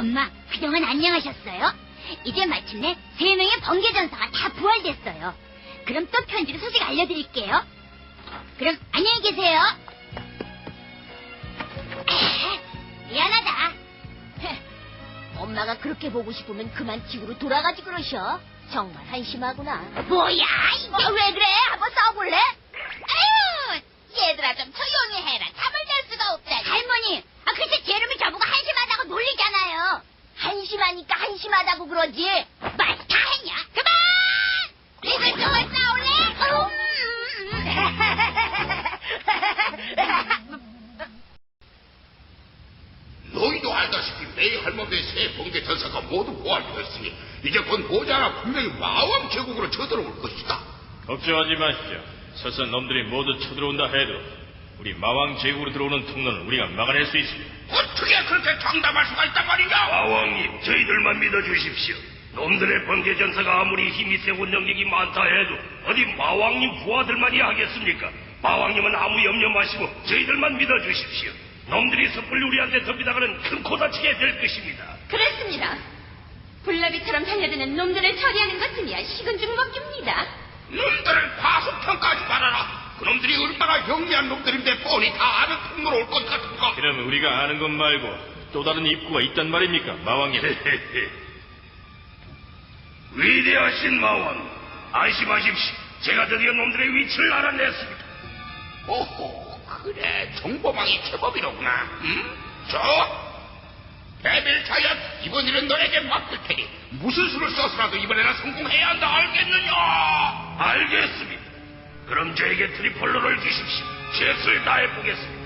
엄마, 그동안 안녕하셨어요? 이제 마침내 세 명의 번개전사가 다 부활됐어요. 그럼 또 편지로 소식 알려드릴게요. 그럼 안녕히 계세요. 미안하다. 엄마가 그렇게 보고 싶으면 그만 지구로 돌아가지 그러셔. 정말 한심하구나. 뭐야, 이게 왜 그래? 한번 싸워볼래? 아유, 얘들아 좀 조용히 해라. 잠을 잘 수가 없다니. 할머니, 아 글쎄 제 이름이 저보고 한심하다고 놀리잖아요. 한심하니까 한심하다고 그러지. 말 다 했냐? 그만! 이들 정말 싸울래? 너희도 알다시피 내 할머니의 새 번개 전사가 모두 부활되었으니 이제 곧 모자라 분명히 마왕 제국으로 쳐들어올 것이다. 걱정하지 마시죠. 설사 놈들이 모두 쳐들어온다 해도 우리 마왕 제국으로 들어오는 통로는 우리가 막아낼 수 있습니다. 어떻게 그렇게 장담할 수가 있단 말이냐? 마왕님, 저희들만 믿어주십시오. 놈들의 번개 전사가 아무리 힘이 세고 능력이 많다 해도 어디 마왕님 부하들만이 하겠습니까? 마왕님은 아무 염려 마시고 저희들만 믿어주십시오. 놈들이 섣불리 우리한테 덤비다가는 큰 코다치게 될 것입니다. 그렇습니다. 불나비처럼 달려드는 놈들을 처리하는 것은야 식은 죽 먹깁니다. 놈들을 과소평가하지 말아라. 그놈들이 얼마나 영리한 놈들인데 뻔히 다 아는 통로로 올 것 같은가? 그러면 우리가 아는 것 말고 또 다른 입구가 있단 말입니까, 마왕님? 위대하신 마왕, 안심하십시오. 제가 드디어 놈들의 위치를 알아냈습니다. 오호, 그래, 정보망이 제법이로구나. 응? 좋아. 베빌 자이언, 이번 일은 너에게 맡길 테니 무슨 수를 써서라도 이번에는 성공해야 한다, 알겠느냐? 알겠습니다. 그럼 저에게 트리폴로를 주십시오. 최선을 다해 보겠습니다.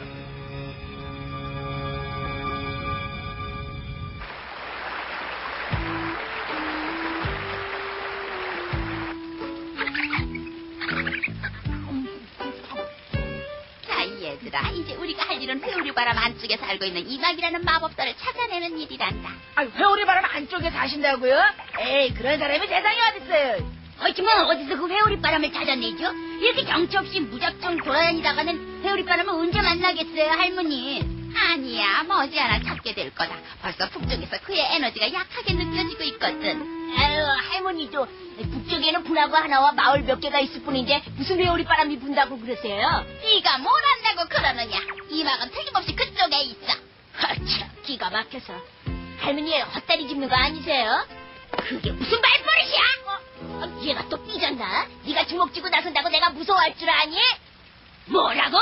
자, 얘들아, 이제 우리가 할 일은 회오리 바람 안쪽에 살고 있는 이각이라는 마법사를 찾아내는 일이란다. 아, 회오리 바람 안쪽에 사신다고요? 에이, 그런 사람이 세상에 어딨어요? 하지만 어디서 그 회오리 바람을 찾아내죠? 이렇게 정처 없이 무작정 돌아다니다가는 회오리 바람을 언제 만나겠어요, 할머니? 아니야, 머지않아 찾게 될 거다. 벌써 북쪽에서 그의 에너지가 약하게 느껴지고 있거든. 아유, 할머니도 북쪽에는 분화구 하나와 마을 몇 개가 있을 뿐인데 무슨 회오리 바람이 분다고 그러세요? 네가 뭘 안다고 그러느냐? 이막은 틀림없이 그쪽에 있어. 하참, 기가 막혀서. 할머니 헛다리 짚는 거 아니세요? 그게 무슨 말버릇이야? 어, 어, 얘가 또 삐졌나? 네가 주먹 쥐고 나선다고 내가 무서워할 줄 아니? 뭐라고?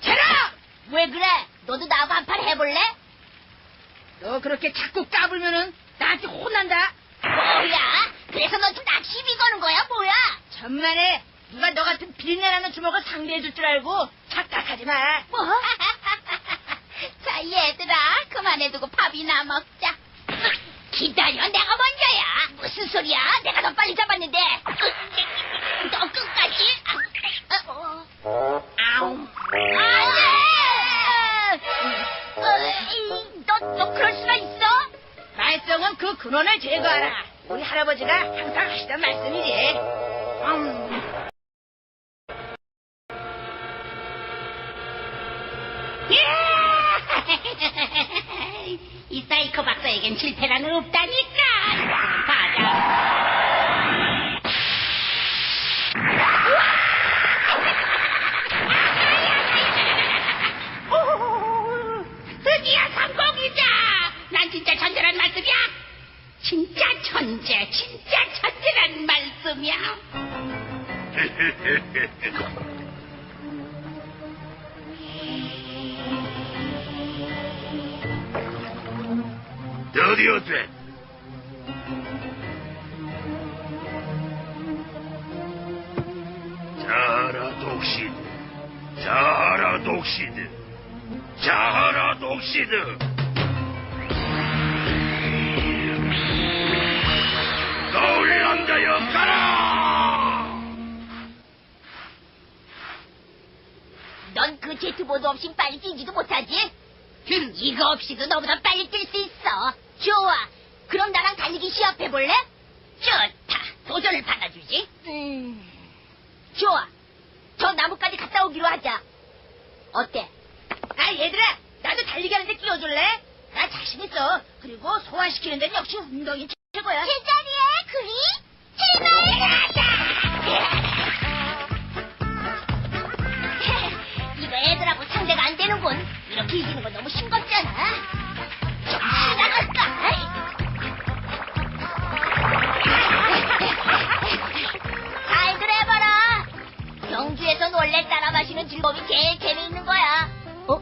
제라! 왜 그래? 너도 나하고 한판 해볼래? 너 그렇게 자꾸 까불면은 나한테 혼난다. 뭐야? 그래서 너좀 낚시비 거는 거야, 뭐야? 천만에 누가 너 같은 비린내나는 주먹을 상대해줄 줄 알고 착각하지 마. 뭐? 자, 얘들아, 그만해두고 밥이나 먹자. 기다려, 내가 먼저야. 무슨 소리야? 내가 더 빨리 잡았는데. 너 끝까지? 어, 아우. 안 돼! 너, 너 그럴 수가 있어? 말썽은 그 근원을 제거하라. 우리 할아버지가 항상 하시던 말씀이지. 음. 이 사이코 박사에겐 실패란 없다니까. 가자. 오, 드디어 성공이다. 난 진짜 천재란 말씀이야. 진짜 천재, 진짜 천재란 말씀이야. 돼. 자하라 독시드, 자하라 독시드, 자하라 독시드. 거울 남자여 가라! 넌 그 제트보드 없이 빨리 뛰지도 못하지? 흠, 이거 없이도 너보다 빨리 뛸 수 있어. 좋아. 그럼 나랑 달리기 시합해 볼래? 좋다. 도전을 받아주지. 음, 좋아. 저 나무까지 갔다 오기로 하자. 어때? 아 얘들아, 나도 달리기 하는데 끼워줄래? 나 자신 있어. 그리고 소환시키는 데는 역시 운동이 최고야. 제자리에 그리 제발. 이거 애들하고 상대가 안 되는군. 이렇게 이기는 건 너무 싱겁잖아. 좀 시작할 원래 따라 마시는 즐거움이 제일 재미있는 거야. 어?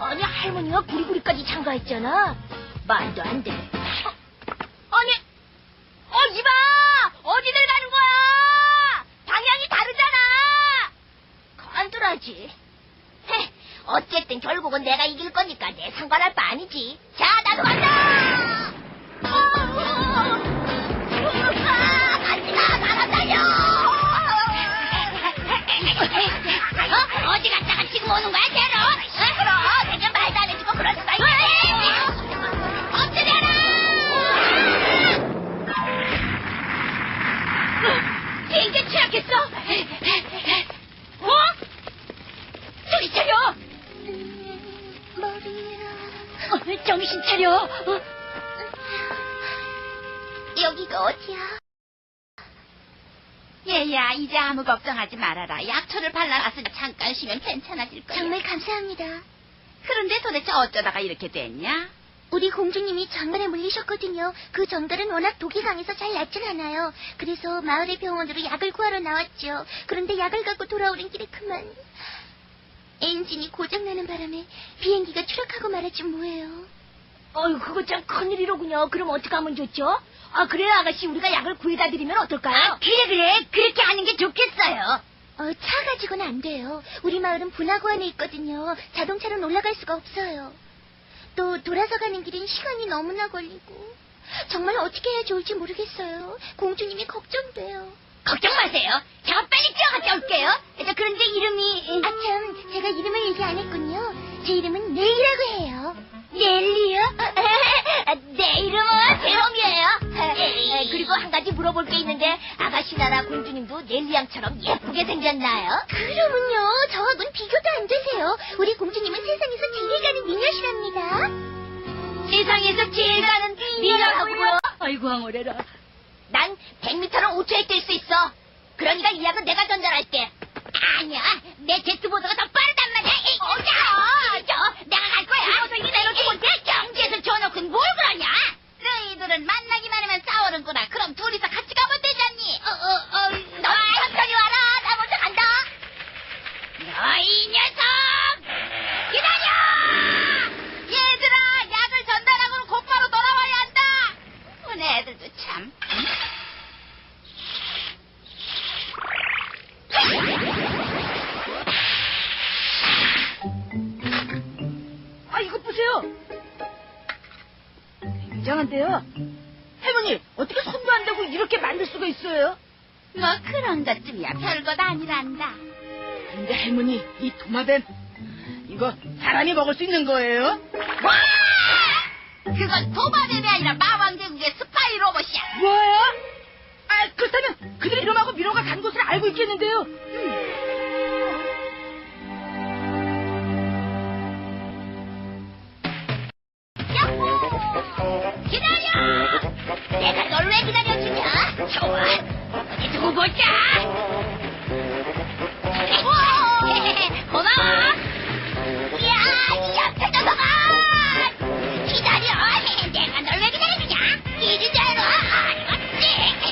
아니 할머니가 구리구리까지 참가했잖아. 말도 안 돼. 어, 아니, 어 이봐, 어디들 가는 거야? 방향이 다르잖아. 간들하지. 헤, 어쨌든 결국은 내가 이길 거니까 내 상관할 바 아니지. 자, 나도 간다. 정신 차려. 어? 여기가 어디야? 얘야, 이제 아무 걱정하지 말아라. 약초를 발라놨으니 잠깐 쉬면 괜찮아질 거야. 정말 감사합니다. 그런데 도대체 어쩌다가 이렇게 됐냐? 우리 공주님이 전갈에 물리셨거든요. 그 전갈은 워낙 독이 강해서 잘 낫진 않아요. 그래서 마을의 병원으로 약을 구하러 나왔죠. 그런데 약을 갖고 돌아오는 길에 그만 엔진이 고장나는 바람에 비행기가 추락하고 말았지 뭐예요. 어휴, 그거 참 큰일이로군요. 그럼 어떻게 하면 좋죠? 아, 그래요, 아가씨. 우리가 약을 구해다 드리면 어떨까요? 아, 그래, 그래. 그렇게 하는 게 좋겠어요. 어, 차 가지고는 안 돼요. 우리 마을은 분화구 안에 있거든요. 자동차로는 올라갈 수가 없어요. 또 돌아서 가는 길엔 시간이 너무나 걸리고 정말 어떻게 해야 좋을지 모르겠어요. 공주님이 걱정돼요. 걱정 마세요. 제가 빨리 뛰어갔다 올게요. 저, 그런데 이름이... 아 참, 제가 이름을 얘기 안 했군요. 제 이름은 넬이라고 해요. 넬리요? 내 이름은 제롬이에요. 그리고 한 가지 물어볼 게 있는데 아가씨 나라 공주님도 넬리 양처럼 예쁘게 생겼나요? 그러면요, 저하고는 비교도 안 되세요. 우리 공주님은 세상에서 제일 가는 미녀시랍니다. 세상에서 제일 가는 미녀라고요? 아이고, 황홀해라. 난 100m를 5초에 뛸 수 있어. 그러니까 이 약은 내가 전달할게. 아니야, 내 제트보드가 더 빠르단 말이야. 에이, 저, 저, 내가 너도 내려도 못해. 경주에서 줘놓고 뭘 그러냐? 너희들은 만나기만 하면 싸우는구나. 그럼 둘이서 같이 가면 되잖니. 어, 어, 어, 너 천천히 와라. 나 먼저 간다. 너이 녀석! 굉장한데요. 할머니, 어떻게 손도 안 대고 이렇게 만들 수가 있어요? 뭐 그런 것쯤이야 별것 아니란다. 근데 할머니, 이 도마뱀, 이거 사람이 먹을 수 있는 거예요? 와! 그건 도마뱀이 아니라 마왕제국의 스파이 로봇이야. 뭐예요? 아, 그렇다면 그들 이름하고 미로가 간 곳을 알고 있겠는데요. 야 기다려! 내가 널 왜 기다려주냐? 좋아. 어디 두고 보자. 고마워. 이야, 이 옆에 녀석아! 기다려. 내가 널 왜 기다려주냐? 이리대로 알겠지?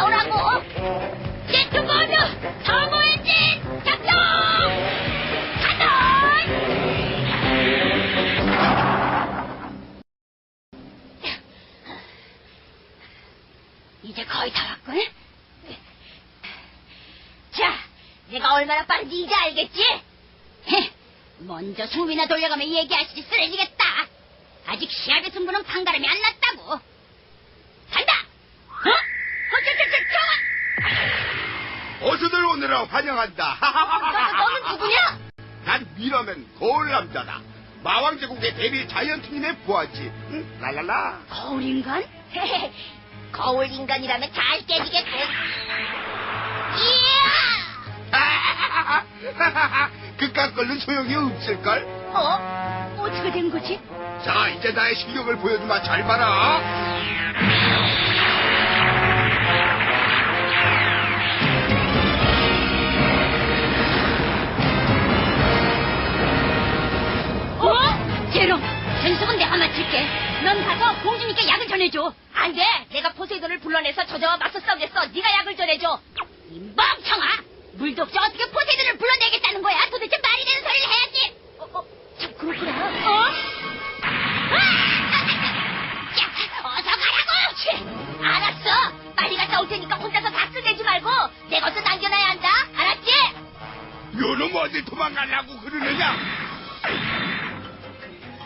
천천히 따라오라고. 제트보드 터보 엔진 작동. 가동. 이제 거의 다 왔군. 자, 내가 얼마나 빠른지 이제 알겠지? 헤, 먼저 숨이나 돌려가며 얘기하시지 쓰러지겠다. 아직 시합의 승부는 판가름이 안 났다고. 오느라 환영한다. 너, 너는 누구냐? 난 미라면 거울 남자다. 마왕 제국의 데뷔 자이언트님의 부하지. 응? 랄랄라. 거울 인간? 거울 거울 인간이라면 잘 깨지게 돼. 이야! 그깟 걸로 소용이 없을걸? 어? 어떻게 된 거지? 자, 이제 나의 실력을 보여주마. 잘 봐라. 맡을게. 넌 가서 공주님께 약을 전해줘. 안 돼! 내가 포세이돈을 불러내서 저자와 맞서 싸우겠어. 네가 약을 전해줘. 이 멍청아! 물도 없이 어떻게 포세이돈을 불러내겠다는 거야? 도대체 말이 되는 소리를 해야지! 어, 어, 참 그렇구나. 어? 아! 야, 어서 가라고! 치! 알았어. 빨리 갔다 올 테니까 혼자서 다 쓰내지 말고 내 것도 남겨놔야 한다. 알았지? 요놈 어디 도망가려고 그러느냐?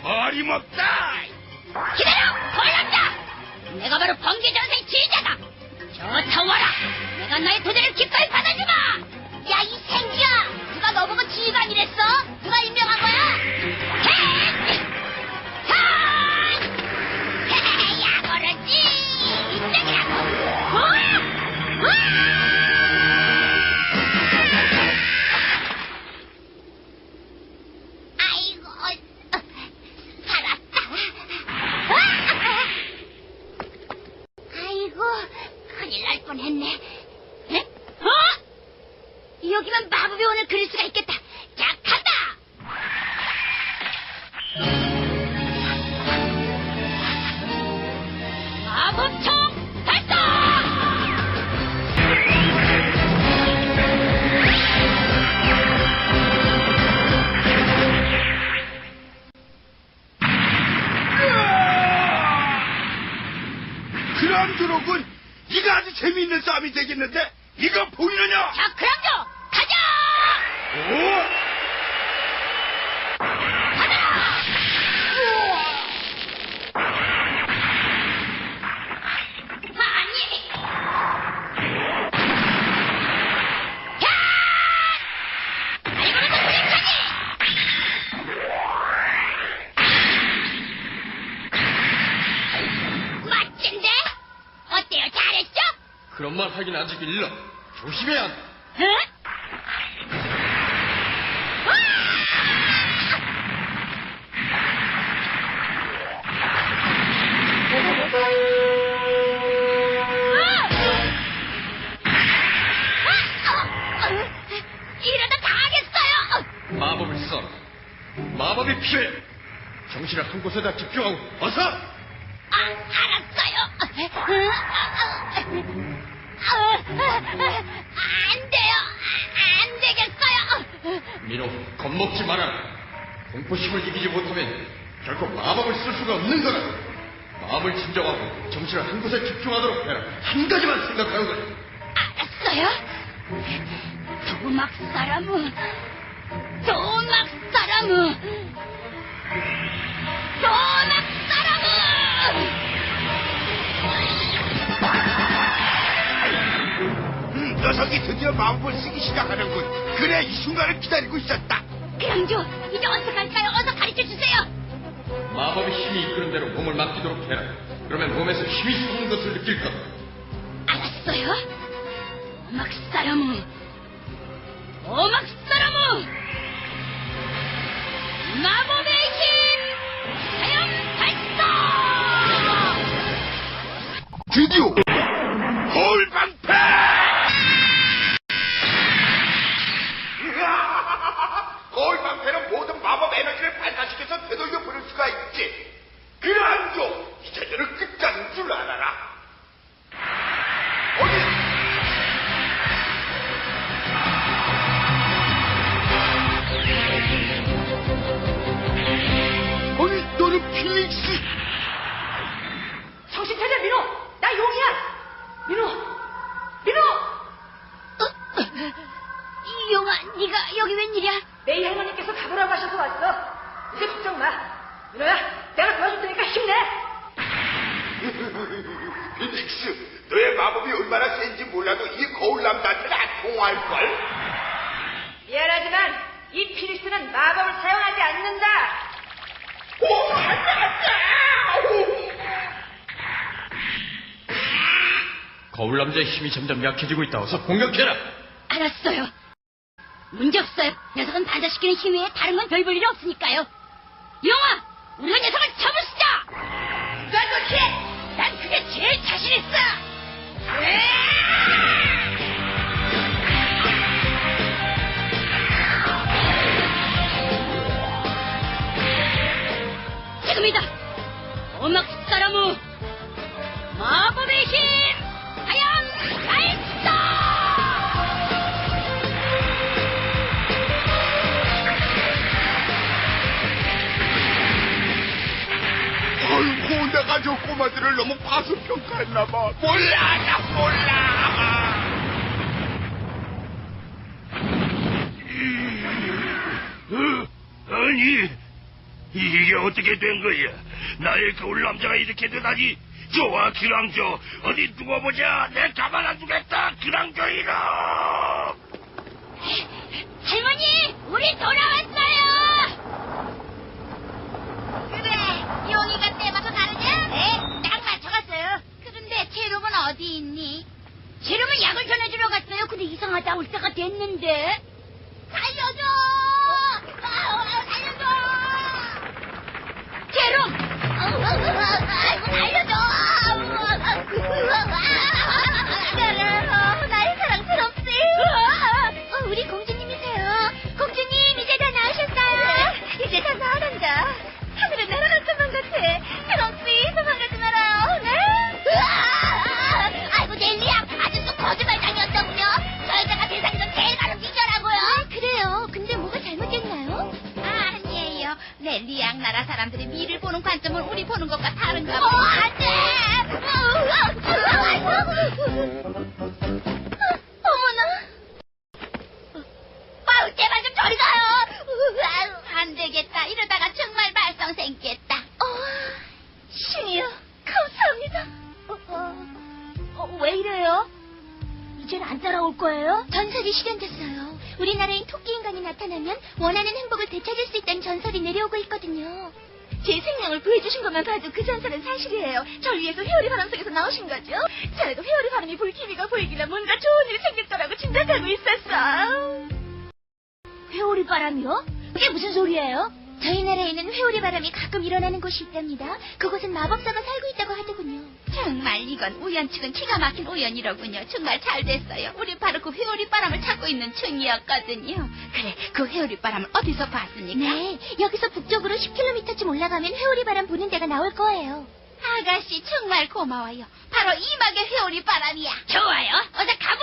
어림없다. 기다려! 걸란다! 내가 바로 번개전생 지휘자다! 좋다워라! 내가 너의 도전을 기꺼이 받아주마! 야, 이 생쥐야! 누가 너보고 지휘관이랬어? 누가 임명한 거야? 마법 하긴 아직 일러. 조심해야 돼. 응? 이러다 당하겠어요! 마법을 써라. 마법이 필요해. 정신을 한 곳에다 집중하고 어서. 아, 알았어요. 안 돼요. 안 되겠어요. 민호, 겁먹지 마라. 공포심을 이기지 못하면 결코 마법을 쓸 수가 없는 거라. 마음을 진정하고 정신을 한 곳에 집중하도록 해라. 한 가지만 생각하는 거야. 알았어요. 도막 사람은 도막 사람은 녀석이 드디어 마법을 쓰기 시작하는군. 그래, 이 순간을 기다리고 있었다. 그랑조 이제 어떻게 할까요? 어서 가르쳐 주세요. 마법의 힘이 이끄는 대로 몸을 맡기도록 해라. 그러면 몸에서 힘이 솟는 것을 느낄 거다. 알았어요. 사람은 도막 사람은 마법의 힘 사연 발사! 드디어 거울 방패! 방패는 모든 마법 에너지를 발산시켜서 되돌려 보낼 수가 있지. 그러한 조 이제 너는 끝까지인 줄 알아라. 어디? 아니 너는 피닉스? 정신 차려, 민호! 나 용이야! 민호! 민호! 이용아, 네가 여기 웬일이야? 메이 할머니께서 가보라고 하셔서 왔어. 이제 걱정 마. 민호야, 내가 도와줄 테니까 힘내! 피닉스, 너의 마법이 얼마나 센지 몰라도 이 거울 남자한테는 안 통할걸? 미안하지만 이 피닉스는 마법을 사용하지 않는다. 오, 안 돼, 안 돼! 거울 남자의 힘이 점점 약해지고 있다. 어서 공격해라. 알았어요. 문제 없어요. 녀석은 반사시키는 힘 다른 건 별 볼 일이 없으니까요. 영아, 우리가 녀석을 잡읍시다. 누가 그렇게? 난 그게 제일 자신 있어. 지금이다. 어막 사람우 마법의 힘 내가 저 꼬마들을 너무 과소평가했나봐. 몰라, 나 몰라. 어? 아니, 이게 어떻게 된 거야? 나의 거울 남자가 이렇게 되다니. 좋아, 기랑조. 어디 두고 보자. 내 가만 안 두겠다, 기랑조이로. 할머니, 우리 돌아왔어요. 그래, 용이가 때 맞춰 가느냐? 네, 딱 맞춰갔어요. 그런데 제롬은 어디 있니? 제롬은 약을 전해주러 갔어요. 근데 이상하다 올 때가 됐는데. 살려줘! 아, 살려줘! 제롬! 아이고, 살려줘! 넬리 양 나라 사람들이 미를 보는 관점은 우리 보는 것과 다른가 봐요. 어, 안 돼! 어머나. 아우, 제발 좀 저리 가요. 아유, 안 되겠다. 이러다가 정말 말썽 생겠다. 어, 신이요. 감사합니다. 어, 어, 어, 왜 이래요? 이젠 안 따라올 거예요? 전설이 실현됐어요. 우리나라엔 토끼 인간이 나타나면 원하는 행복을 되찾을 수 있다는 전설이 내려오고 있거든요. 제 생명을 구해주신 것만 봐도 그 전설은 사실이에요. 절 위해서 회오리 바람 속에서 나오신 거죠? 저에도 회오리 바람이 불 기미가 보이길래 뭔가 좋은 일이 생길 거라고 짐작하고 있었어. 회오리 바람이요? 그게 무슨 소리예요? 저희 나라에는 회오리 바람이 가끔 일어나는 곳이 있답니다. 그곳은 마법사가 살고 있다고 하더군요. 정말 이건 우연치곤 기가 막힌 우연이로군요. 정말 잘 됐어요. 우리 바로 그 회오리 바람을 찾고 있는 중이었거든요. 그래, 그 회오리 바람을 어디서 봤습니까? 네, 여기서 북쪽으로 10km쯤 올라가면 회오리 바람 부는 데가 나올 거예요. 아가씨 정말 고마워요. 바로 이막의 회오리 바람이야. 좋아요. 어서 가